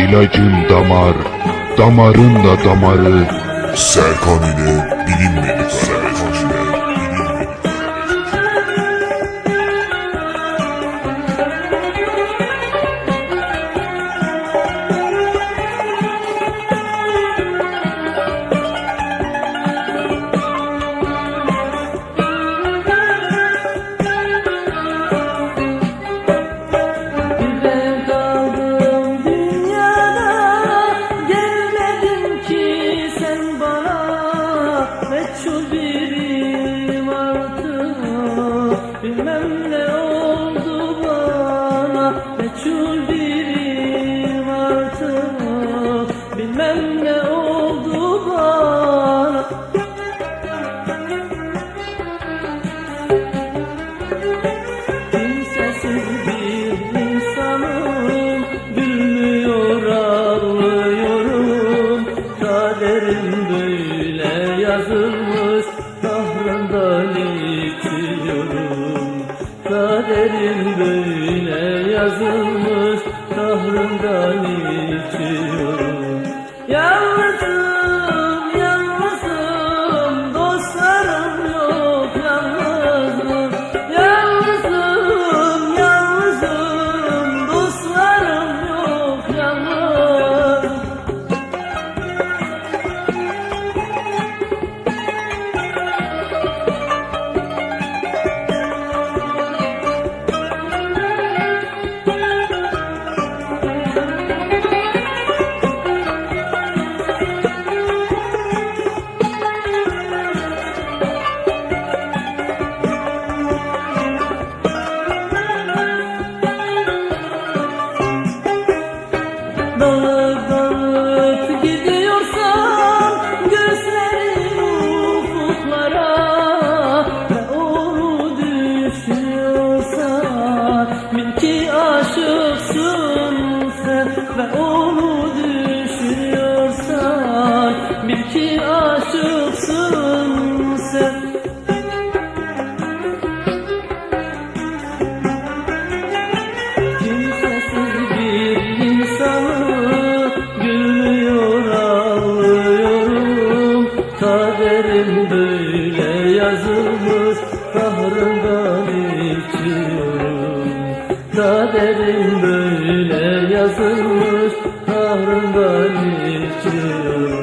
ilacın damar, damarın da damarı. Serkan ile bilinmedik Meçhul birim artık. Bilmem ne oldu bana Meçhul birim artık. Bilmem ne oldu bana. Kimsesiz bir insanım Gülmüyor ağlıyorum. Kaderim böyle yazılmış Kahrından içiyorum Kaderim böyle yazılmış Kahrından içiyorum kaderim böyle yazılmış. Kahrımdan içiyorum